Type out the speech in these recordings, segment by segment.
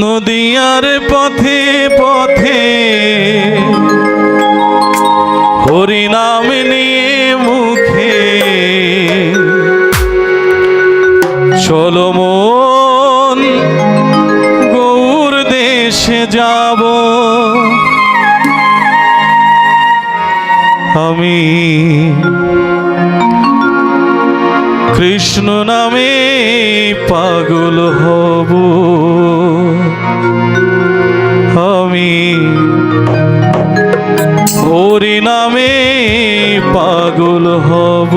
নদিয়ার পথে পথে হরিনাম নিয়ে মুখে চলো মন গৌর দেশে যাব। আমি কৃষ্ণ নামে পাগল হব। নামে পাগল হব।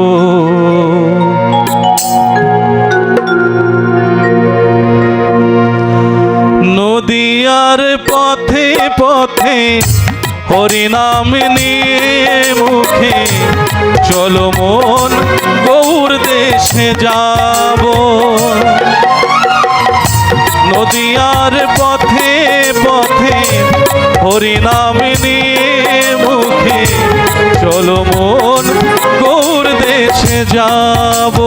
নদিয়ার পথে পথে হরিনাম নিয়ে মুখে, চলো মন গৌর দেশে যাব। নদিয়ার পথে পথে হরিনাম চলো মন গৌর দেশে যাব।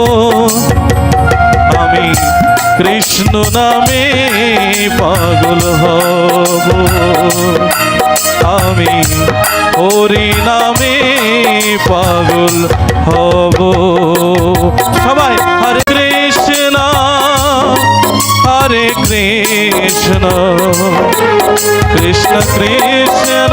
আমি কৃষ্ণ নামে পাগল হব। আমি হরি নামে পাগল হব। সবাই, হরে কৃষ্ণ হরে কৃষ্ণ। কৃষ্ণ কৃষ্ণ।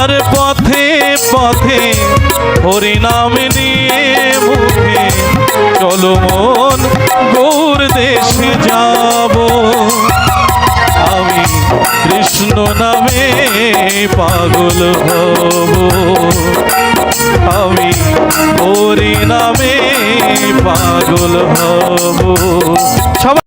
আর পথে পথে হরিনাম নিয়ে মুখে চলো মন গৌর দেশে যাব। আমি কৃষ্ণ নামে পাগল হব। আমি হরি নামে পাগল হব। সবাই